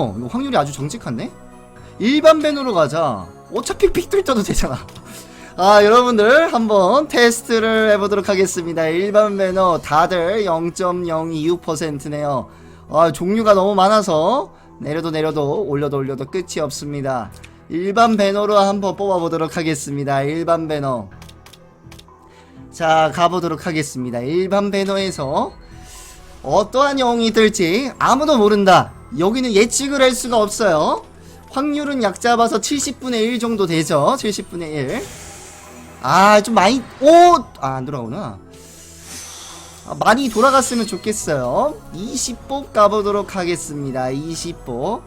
어, 확률이 아주 정직하네? 일반 밴으로 가자. 어차피 픽들 떠도 되잖아. 아, 여러분들 한번 테스트를 해보도록 하겠습니다. 일반 배너 다들 0.026%네요. 아, 종류가 너무 많아서 내려도 내려도 올려도 올려도 끝이 없습니다. 일반 배너로 한번 뽑아보도록 하겠습니다. 일반 배너. 자, 가보도록 하겠습니다. 일반 배너에서 어떠한 영웅이 뜰지 아무도 모른다. 여기는 예측을 할 수가 없어요. 확률은 약 잡아서 70분의 1 정도 되죠. 70분의 1. 아, 좀 많이, 오! 아, 안 돌아오나? 아, 많이 돌아갔으면 좋겠어요. 20복 가보도록 하겠습니다. 20복.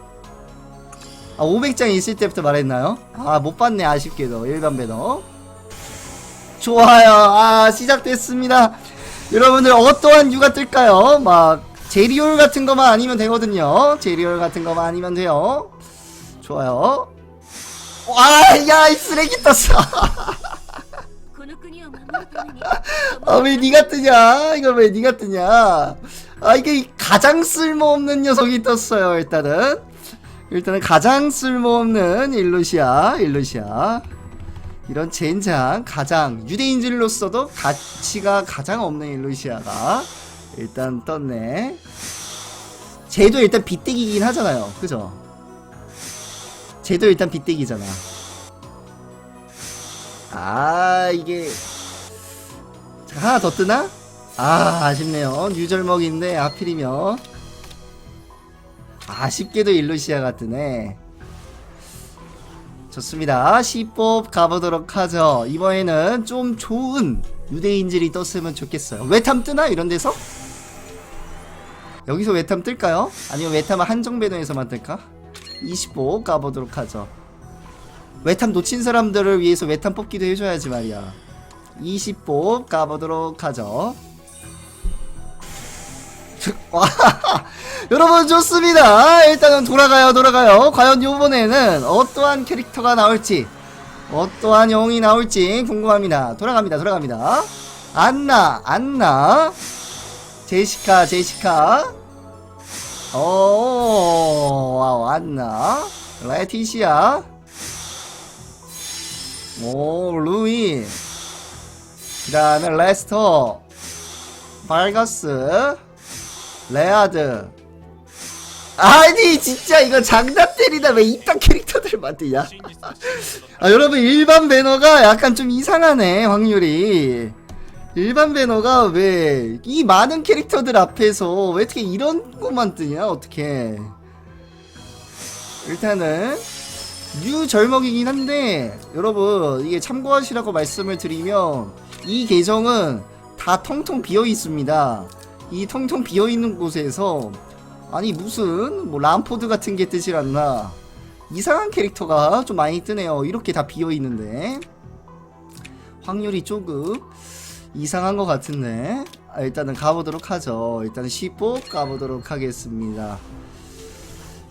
아, 500장 있을 때부터 말했나요? 아, 못 봤네, 아쉽게도. 일반 배너. 좋아요. 아, 시작됐습니다. 여러분들 어떠한 유가 뜰까요? 막 제리올 같은 거만 아니면 되거든요. 제리올 같은 거만 아니면 돼요. 좋아요. 와, 야, 이 쓰레기 떴어. 아, 왜 니가 뜨냐? 이걸 왜 니가 뜨냐? 아, 이게 가장 쓸모없는 녀석이 떴어요, 일단은. 일단은 가장 쓸모없는 일루시아, 일루시아. 이런 젠장, 가장, 유대인질로서도 가치가 가장 없는 일루시아가 일단 떴네. 쟤도 일단 빗대기긴 하잖아요. 그죠? 쟤도 일단 빗대기잖아. 아, 이게. 자, 하나 더 뜨나? 아, 아쉽네요. 뉴절먹인데, 하필이면. 아쉽게도 일루시아가 뜨네. 좋습니다. 10법 가보도록 하죠. 이번에는 좀 좋은 유대인질이 떴으면 좋겠어요. 외탐 뜨나? 이런 데서? 여기서 외탐 뜰까요? 아니면 외탐은 한정 배너에서만 뜰까? 20법 가보도록 하죠. 외탐 놓친 사람들을 위해서 외탐 뽑기도 해줘야지 말이야. 20복 가보도록 하죠. 와, 여러분 좋습니다. 일단은 돌아가요, 돌아가요. 과연 요번에는 어떠한 캐릭터가 나올지, 어떠한 영웅이 나올지 궁금합니다. 돌아갑니다, 돌아갑니다. 안나, 안나, 제시카, 제시카. 오, 와우, 안나, 레티시아, 오, 루이. 그 다음에 레스터. 발가스. 레아드. 아니 진짜 이거 장난 때리다 왜 이딴 캐릭터들 만드냐 아 여러분 일반 배너가 약간 좀 이상하네 확률이 일반 배너가 왜 이 많은 캐릭터들 앞에서 왜 어떻게 이런 것만 뜨냐 어떻게 일단은 뉴 절먹이긴 한데 여러분 이게 참고하시라고 말씀을 드리면 이 계정은 다 텅텅 비어 있습니다. 이 텅텅 비어 있는 곳에서 아니 무슨 뭐 람포드 같은 게 뜨질 않나 이상한 캐릭터가 좀 많이 뜨네요. 이렇게 다 비어 있는데 확률이 조금 이상한 것 같은데 아, 일단은 가보도록 하죠. 일단은 10복 가보도록 하겠습니다.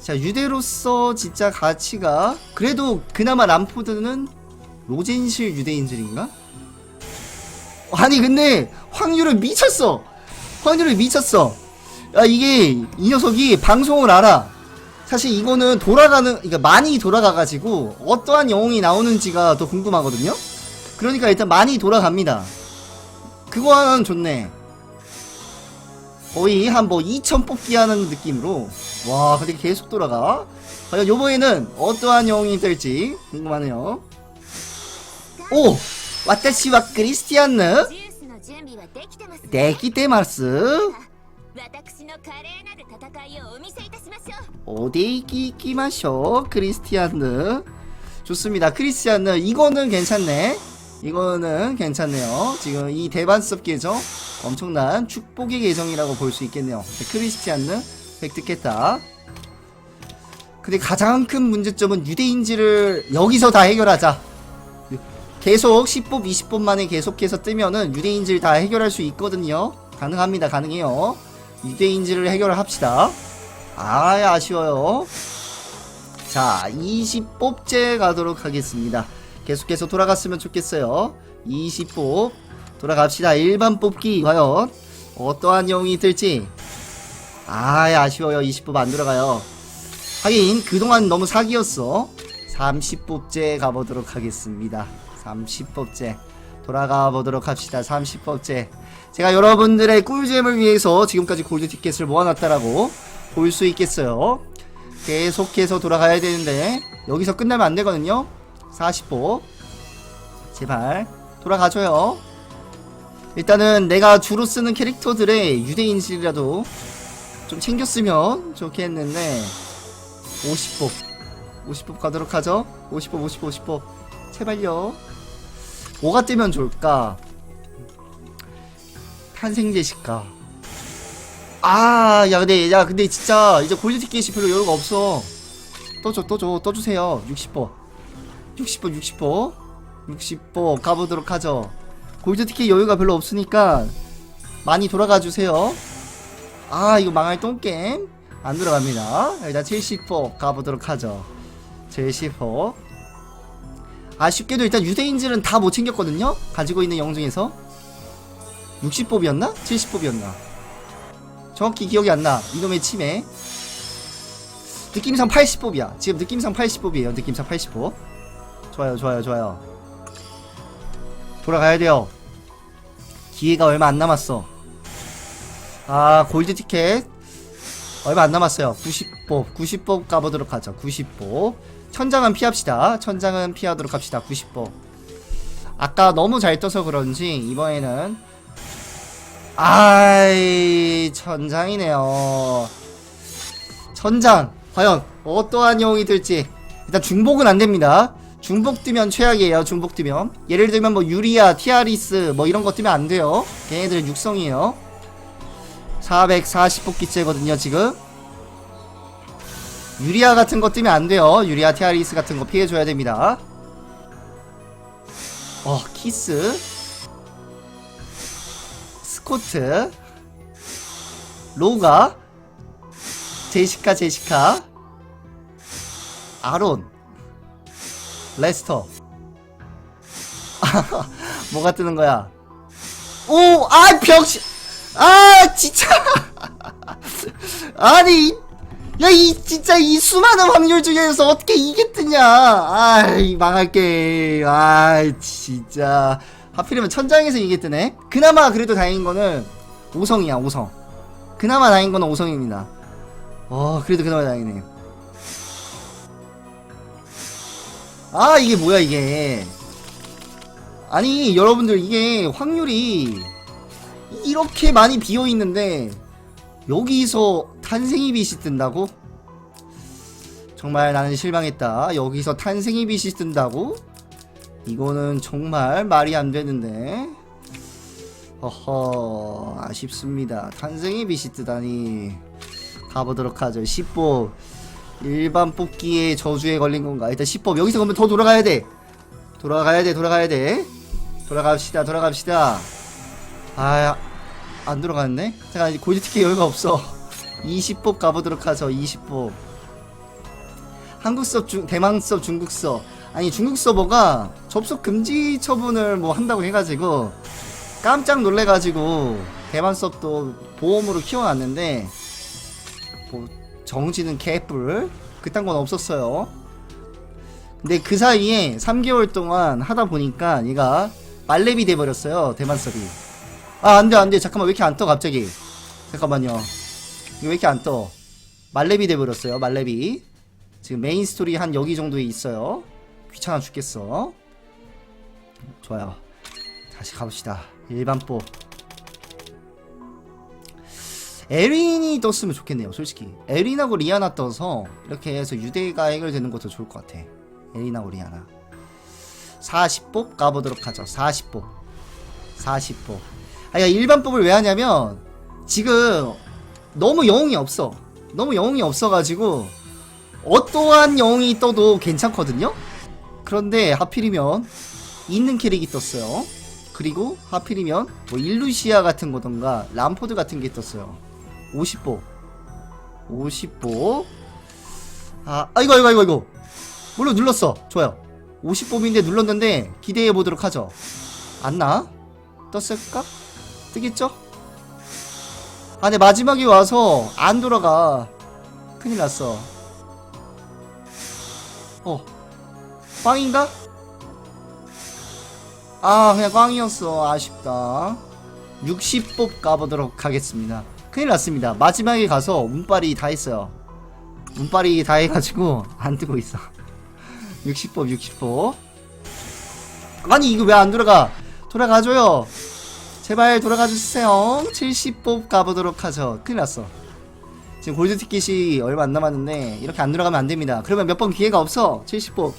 자 유대로서 진짜 가치가 그래도 그나마 람포드는 로젠실 유대인들인가? 아니 근데 확률을 미쳤어 확률을 미쳤어 야 이게 이 녀석이 방송을 알아 사실 이거는 돌아가는 그러니까 많이 돌아가가지고 어떠한 영웅이 나오는지가 더 궁금하거든요 그러니까 일단 많이 돌아갑니다 그거 하나는 좋네. 거의 한 뭐 2천 뽑기 하는 느낌으로. 와 근데 계속 돌아가? 과연 요번에는 어떠한 영웅이 될지 궁금하네요. 오! 와타시와 크리스티안느? 네, 데키테마스. 오데이키키마쇼 크리스티안느? 좋습니다. 크리스티안느 이거는 괜찮네. 이거는 괜찮네요. 지금 이 대반습 계정 엄청난 축복의 계정이라고 볼 수 있겠네요. 크리스티안느 획득했다 근데 가장 큰 문제점은 유대인지를 여기서 다 해결하자. 계속 10법 20법 만에 계속해서 뜨면은 유대인지를 다 해결할 수 있거든요. 가능합니다. 가능해요. 유대인지를 해결을 합시다. 아 아쉬워요. 자 20뽑제 가도록 하겠습니다 계속해서 돌아갔으면 좋겠어요. 20뽑 돌아갑시다. 일반 뽑기. 과연 어떠한 영웅이 뜰지. 아 아쉬워요. 20뽑 안 돌아가요. 하긴 그동안 너무 사기였어. 30법제 가보도록 하겠습니다. 30법제. 돌아가 보도록 합시다. 30법제. 제가 여러분들의 꿀잼을 위해서 지금까지 골드 티켓을 모아놨다라고 볼 수 있겠어요? 계속해서 돌아가야 되는데 여기서 끝나면 안 되거든요 40법 제발 돌아가줘요. 일단은 내가 주로 쓰는 캐릭터들의 유대인실이라도 좀 챙겼으면 좋겠는데 50법 50법 가도록 하죠. 50법 50법 50법 제발요. 뭐가 뜨면 좋을까? 탄생 제시카 아야 근데 야 근데 진짜 이제 골드 티켓이 별로 여유가 없어. 떠줘 떠줘 떠주세요. 60법 60법 60법 60법 가보도록 하죠. 골드 티켓 여유가 별로 없으니까 많이 돌아가 주세요. 아 이거 망할 똥게임 안 들어갑니다. 일단 70법 가보도록 하죠. 70법 아쉽게도 일단 유대인들은 다 못 챙겼거든요. 가지고 있는 영 중에서. 60법이었나? 70법이었나? 정확히 기억이 안나. 이놈의 치매. 느낌상 80법이야. 지금 느낌상 80법이에요. 느낌상 80법 좋아요 좋아요 좋아요. 돌아가야 돼요. 기회가 얼마 안 남았어. 아 골드 티켓. 얼마 안 남았어요. 90법 90법 가보도록 하죠. 90법 천장은 피합시다. 천장은 피하도록 합시다. 90법 아까 너무 잘 떠서 그런지 이번에는 아이 천장이네요. 천장 과연 어떠한 영웅이 들지. 일단 중복은 안됩니다 중복 뜨면 최악이에요 중복 뜨면. 예를 들면 뭐 유리아 티아리스 뭐 이런 거 뜨면 안 돼요. 걔네들은 육성이에요. 440뽑기째거든요 지금. 유리아 같은 거 뜨면 안 돼요. 유리아 티아리스 같은 거 피해줘야 됩니다. 어 키스. 스코트. 로가. 제시카 제시카. 아론 레스터. 뭐가 뜨는 거야? 오! 아 병신 아 진짜. 아니 야이 진짜 이 수많은 확률 중에서 어떻게 이게 뜨냐? 아이 망할 게임. 아이 진짜. 하필이면 천장에서 이게 뜨네? 그나마 그래도 다행인 거는 5성이야 5성. 그나마 다행인 거는 5성입니다. 어 그래도 그나마 다행이네 아 이게 뭐야 이게 아니 여러분들 이게 확률이 이렇게 많이 비어 있는데 여기서 탄생이 빛이 뜬다고? 정말 나는 실망했다. 여기서 탄생이 빛이 뜬다고? 이거는 정말 말이 안 되는데. 허허, 아쉽습니다. 탄생의 빛이 뜨다니. 가보도록 하죠. 10법. 일반 뽑기에 저주에 걸린 건가? 일단 10법. 여기서 그러면 더 돌아가야 돼. 돌아가야 돼, 돌아가야 돼. 돌아갑시다, 돌아갑시다. 아, 안 들어갔네? 잠깐, 골드 티켓 여유가 없어. 20법 가보도록 하죠, 20법. 한국 서버, 중, 대만 서버, 중국 서버. 아니, 중국 서버가 접속 금지 처분을 뭐 한다고 해가지고 깜짝 놀래가지고 대만 서버도 보험으로 키워놨는데 뭐 정지는 개뿔 그딴 건 없었어요. 근데 그 사이에 3개월 동안 하다 보니까 얘가 말렙이 돼버렸어요 대만 서비. 아 안돼 안돼. 잠깐만 왜 이렇게 안 떠 갑자기? 잠깐만요. 이거 왜 이렇게 안 떠? 말렙이 돼버렸어요 말렙이. 지금 메인 스토리 한 여기 정도에 있어요. 귀찮아 죽겠어. 좋아요. 다시 가봅시다. 일반법 에린이 떴으면 좋겠네요 솔직히. 에린하고 리아나 떠서 이렇게 해서 유대가 해결되는 것도 좋을 것 같아. 에린하고 리아나. 40법 가보도록 하죠. 40법 40법 아니 일반 법을 왜 하냐면 지금 너무 영웅이 없어. 너무 영웅이 없어가지고 어떠한 영웅이 떠도 괜찮거든요? 그런데 하필이면 있는 캐릭이 떴어요. 그리고 하필이면 뭐 일루시아 같은 거던가 람포드 같은 게 떴어요 50보 50보 아, 아 이거 이거 이거 이거. 물론 눌렀어? 좋아요. 50법인데 눌렀는데 기대해 보도록 하죠. 안나? 떴을까? 뜨겠죠? 아 근데 마지막에 와서 안 돌아가. 큰일 났어. 어. 꽝인가? 아 그냥 꽝이었어. 아쉽다. 60법 가보도록 하겠습니다 큰일 났습니다. 마지막에 가서 운빨이 다 했어요. 운빨이 다 해가지고 안 뜨고 있어. 60법 60법 아니 이거 왜 안 돌아가? 돌아가줘요. 제발 돌아가 주세요. 70법 가보도록 하죠. 큰일 났어. 지금 골드 티켓이 얼마 안 남았는데 이렇게 안 돌아가면 안 됩니다. 그러면 몇 번 기회가 없어. 70법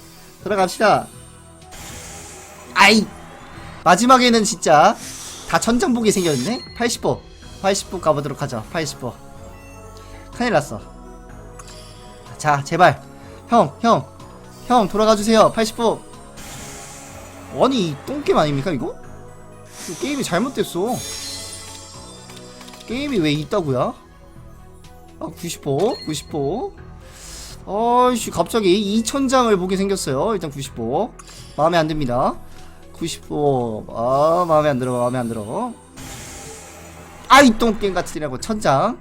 돌아갑시다. 아이! 마지막에는 진짜 다 천장 보게 생겼는데 80법 80법 가보도록 하죠. 80법 큰일 났어. 자 제발. 형 형. 형 돌아가 주세요. 80법 아니 이 똥게임 아닙니까 이거? 이거 게임이 잘못됐어. 게임이 왜 있다고요? 아 90호 90호 아이씨 갑자기 2000장을 보게 생겼어요. 일단 90호 마음에 안 듭니다. 90호 아 마음에 안 들어 마음에 안 들어 아이 똥게임 같으라고 천장.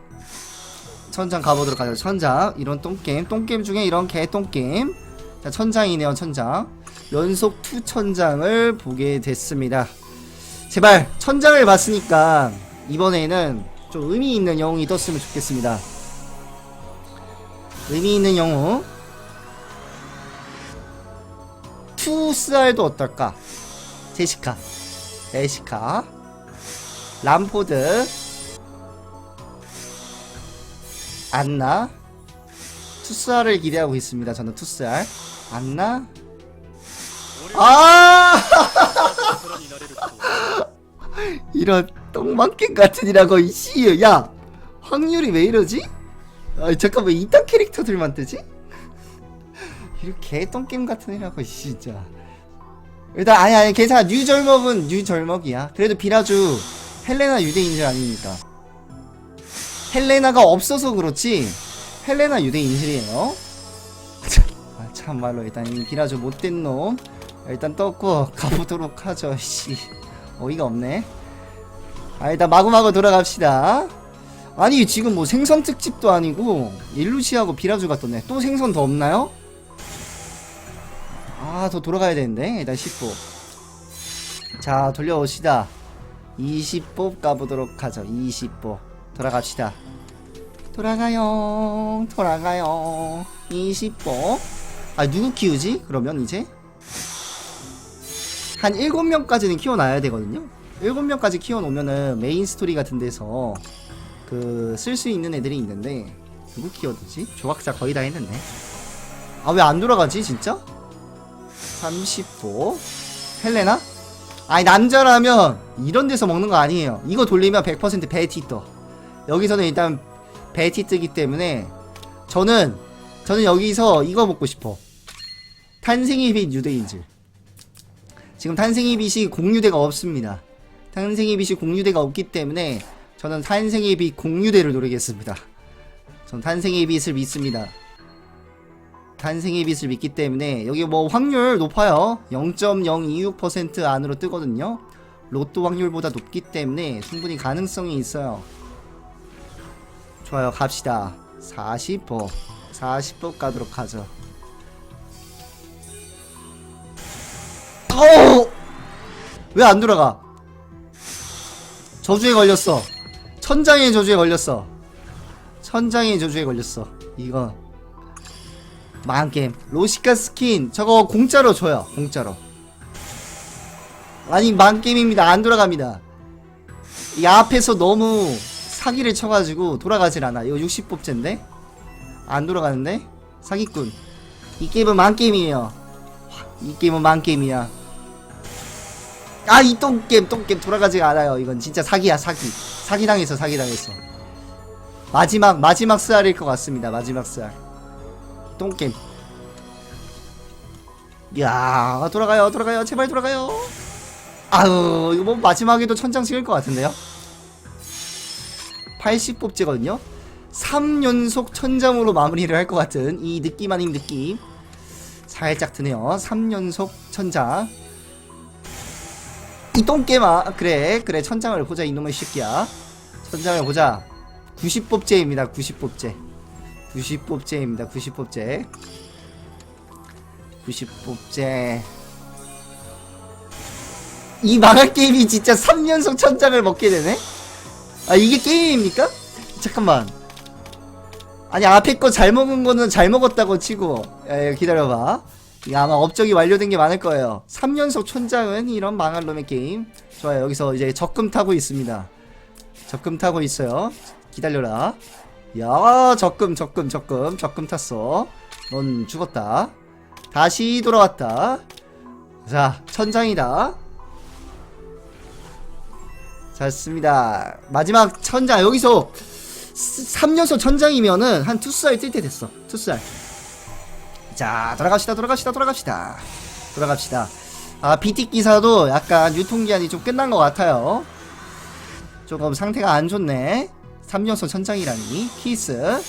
천장 가보도록 하죠 천장. 이런 똥게임. 똥게임 중에 이런 개 똥게임. 자 천장이네요 천장. 연속 투 천장을 보게 됐습니다. 제발 천장을 봤으니까 이번에는 좀 의미 있는 영웅이 떴으면 좋겠습니다. 의미 있는 영웅. 투스알도 어떨까? 제시카. 에시카. 람포드 안나? 투스알을 기대하고 있습니다 저는 투스알 안나? 아! 이런 똥망캔 같은 이라고 이씨 야 확률이 왜 이러지? 아 잠깐만 이딴 캐릭터들만 뜨지? 이렇게 똥게임 같은 애라고 진짜. 일단 아니 아니 괜찮아. 뉴절먹은 뉴절먹이야. 그래도 비라주 헬레나 유대인질 아닙니까 헬레나가 없어서 그렇지. 헬레나 유대인질이에요. 참, 아, 참말로 일단 이 비라주 못된 놈. 일단 떴고 가보도록 하죠 씨. 어이가 없네. 아 일단 마구마구 돌아갑시다. 아니 지금 뭐 생선 특집도 아니고 일루시하고 비라주가 떴네 또 생선 더 없나요? 아 더 돌아가야 되는데 일단 10보 자 돌려오시다. 20보 가보도록 하죠 20보 돌아갑시다. 돌아가요. 돌아가요. 20보 아 누구 키우지? 그러면 이제? 한 7명까지는 키워놔야 되거든요. 7명까지 키워놓으면은 메인 스토리 같은 데서 그 쓸 수 있는 애들이 있는데 누구 키워두지? 조각자 거의 다 했는데. 아 왜 안 돌아가지 진짜? 30호 헬레나? 아니 남자라면 이런 데서 먹는 거 아니에요. 이거 돌리면 100% 베티 떠 여기서는 일단 베티 뜨기 때문에 저는 저는 여기서 이거 먹고 싶어. 탄생의 빛 유대인질 지금 탄생의 빛이 공유대가 없습니다. 탄생의 빛이 공유대가 없기 때문에 저는 탄생의 빛 공유대를 노리겠습니다. 전 탄생의 빛을 믿습니다. 탄생의 빛을 믿기 때문에 여기 뭐 확률 높아요. 0.026% 안으로 뜨거든요. 로또 확률보다 높기 때문에 충분히 가능성이 있어요 좋아요 갑시다. 40호 40호 가도록 하죠. 어우! 왜 안 돌아가? 저주에 걸렸어. 천장의 저주에 걸렸어. 천장의 저주에 걸렸어. 이거. 망한 게임. 로시카 스킨. 저거 공짜로 줘요 공짜로. 아니 망 게임입니다. 안 돌아갑니다. 이 앞에서 너무 사기를 쳐가지고 돌아가질 않아. 이거 60뽑제인데? 안 돌아가는데? 사기꾼. 이 게임은 망 게임이에요. 이 게임은 망 게임이야. 아이 똥게임 똥게임 돌아가지가 않아요. 이건 진짜 사기야 사기. 사기당했어 사기당했어 마지막 마지막 스알일 것 같습니다. 마지막 스알. 똥게임. 야 돌아가요 돌아가요. 제발 돌아가요. 아유 이거 뭐 마지막에도 천장 찍을 것 같은데요 80 뽑지거든요. 3연속 천장으로 마무리를 할 것 같은 이 느낌 아닌 느낌. 살짝 드네요. 3연속 천장 이 똥개마 그래 그래 천장을 보자 이놈의 새끼야. 천장을 보자. 90뽑제입니다 90뽑제 90뽑제입니다 90뽑제 90뽑제 이 망할 게임이 진짜 3연속 천장을 먹게 되네? 아 이게 게임입니까? 잠깐만. 아니 앞에 거 잘 먹은 거는 잘 먹었다고 치고. 야, 야, 기다려봐. 이게 아마 업적이 완료된 게 많을 거예요. 3연속 천장은 이런 망할 놈의 게임. 좋아요. 여기서 이제 적금 타고 있습니다. 적금 타고 있어요. 기다려라. 야 적금 적금 적금. 적금 탔어. 넌 죽었다. 다시 돌아왔다. 자 천장이다 좋습니다. 마지막 천장 여기서 3연속 천장이면은 한 투스알 뜰때 됐어. 투스알 자 돌아갑시다 돌아갑시다 돌아갑시다. 돌아갑시다. 아 BT 기사도 약간 유통기한이 좀 끝난 것 같아요. 조금 상태가 안 좋네. 3연속 천장이라니. 키스.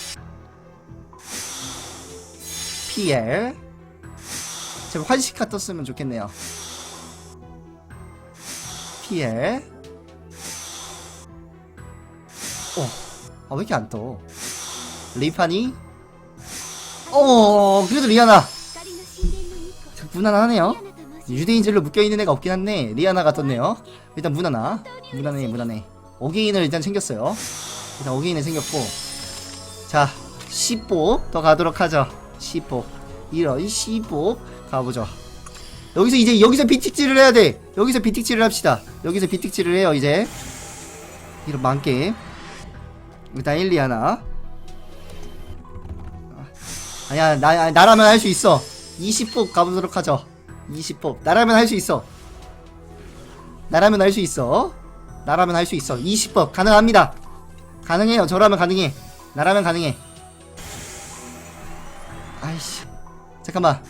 PL 제발 환시카 떴으면 좋겠네요. PL 아, 왜 이렇게 안 떠? 리파니? 어, 그래도 리아나! 무난하네요. 유대인질로 묶여있는 애가 없긴 한데, 리아나가 떴네요. 일단 무난하. 무난해, 무난해. 어게인을 일단 챙겼어요. 일단 어게인을 챙겼고. 자, 10보 더 가도록 하죠. 10보 이런 10보 가보죠. 여기서 이제 여기서 비틱질을 해야 돼. 여기서 비틱질을 합시다. 여기서 비틱질을 해요 이제. 이런 만게 일단 1, 2 하나. 아니야, 나, 나라면 할 수 있어. 20법 가보도록 하죠. 20법. 나라면 할 수 있어. 나라면 할 수 있어. 나라면 할 수 있어. 20법. 가능합니다. 가능해요. 저라면 가능해. 나라면 가능해. 아이씨. 잠깐만.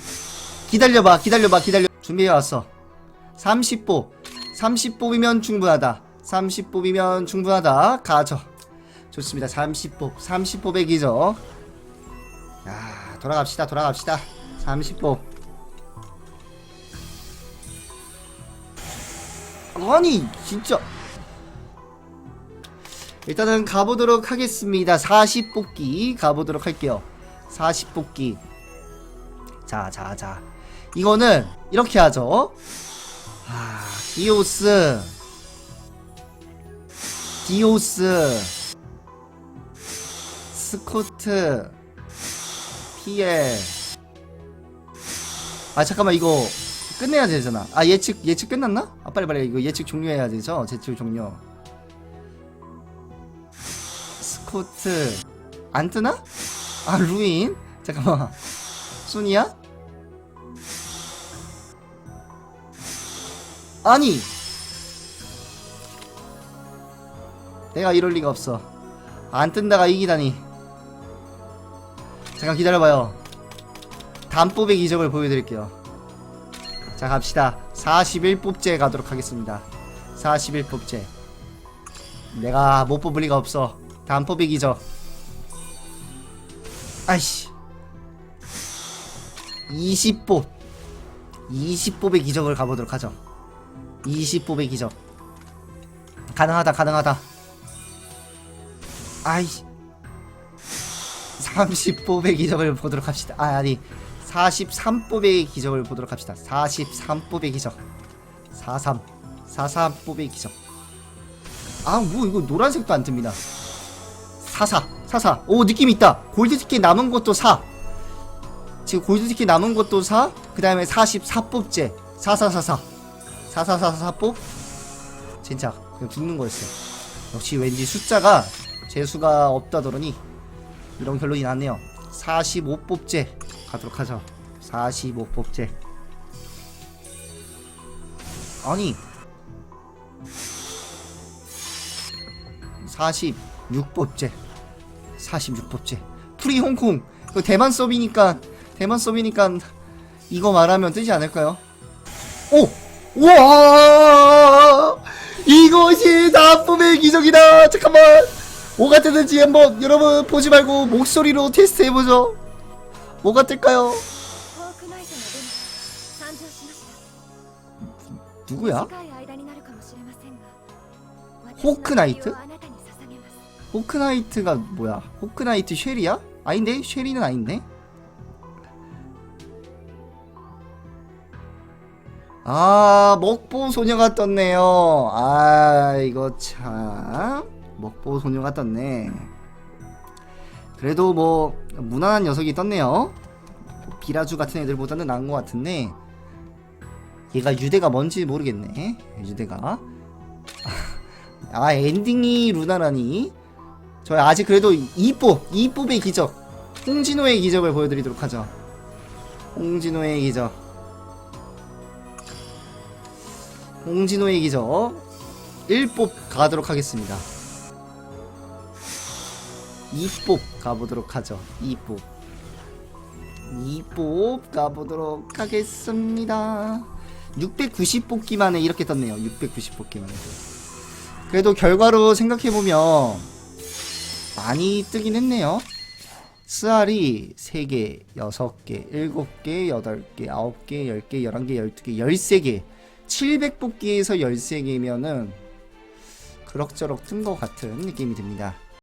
기다려봐. 기다려봐. 기다려. 준비해왔어. 30법. 30법이면 충분하다. 30법이면 충분하다. 가죠. 좋습니다. 30법. 30법의 기적. 야, 돌아갑시다. 돌아갑시다. 30법. 아니, 진짜. 일단은 가보도록 하겠습니다. 40뽑기 가보도록 할게요. 40뽑기. 자, 자, 자. 이거는 이렇게 하죠. 아, 디오스. 디오스. 스코트. 피엘. 아 잠깐만 이거 끝내야 되잖아. 아 예측 예측 끝났나? 아 빨리 빨리 이거 예측 종료해야 되죠. 제출 종료. 스코트 안 뜨나? 아 루인 잠깐만 순이야? 아니 내가 이럴 리가 없어 안 뜬다가 이기다니 잠깐 기다려봐요. 단법의 기적을 보여드릴게요. 자 갑시다. 41뽑제 가도록 하겠습니다. 41뽑제 내가 못 뽑을 리가 없어. 단법의 기적. 아이씨. 20뽑 20뽑의 기적을 가보도록 하죠. 20뽑의 기적. 가능하다 가능하다. 아이씨 30뽑의 기적을 보도록 합시다. 아, 아니. 43뽑의 기적을 보도록 합시다. 43뽑의 기적. 43. 43뽑의 기적. 아, 뭐, 이거 노란색도 안 뜹니다. 44. 44. 오, 느낌 있다. 골드 티켓 남은 것도 4. 지금 골드 티켓 남은 것도 4. 그 다음에 44뽑제. 4444. 4444뽑. 진짜, 그냥 죽는 거였어. 역시 왠지 숫자가 재수가 없다 더러니 이런 결론이 났네요. 45뽑제 가도록 하죠. 45뽑제. 아니 46뽑제 46뽑제 프리 홍콩 그 대만 서비니까 대만 서비니까 이거 말하면 뜨지 않을까요? 오! 우와! 이것이 나쁨의 기적이다! 잠깐만! 뭐가 뜨는지 한번 여러분 보지 말고 목소리로 테스트 해보죠. 뭐가 뜰까요? 누구야? 호크나이트? 호크나이트가 뭐야? 호크나이트 쉐리야? 아닌데? 쉐리는 아닌데? 아, 먹보 소녀가 떴네요. 아, 이거 참. 먹보 소녀가 떴네. 그래도 뭐 무난한 녀석이 떴네요. 뭐 비라주 같은 애들보다는 나은 것 같은데 얘가 유대가 뭔지 모르겠네. 유대가. 아 엔딩이 루나라니? 저희 아직 그래도 2뽑 2뽑의 기적 홍진호의 기적을 보여드리도록 하죠. 홍진호의 기적. 홍진호의 기적. 1뽑 가도록 하겠습니다 2뽑 가보도록 하죠. 2뽑 2뽑 가보도록 하겠습니다. 690 뽑기만에 이렇게 떴네요. 690 뽑기만에. 그래도 결과로 생각해보면 많이 뜨긴 했네요. 스알이 3개, 6개, 7개, 8개, 9개, 10개, 11개, 12개, 13개. 700 뽑기에서 13개면은 그럭저럭 뜬 것 같은 느낌이 듭니다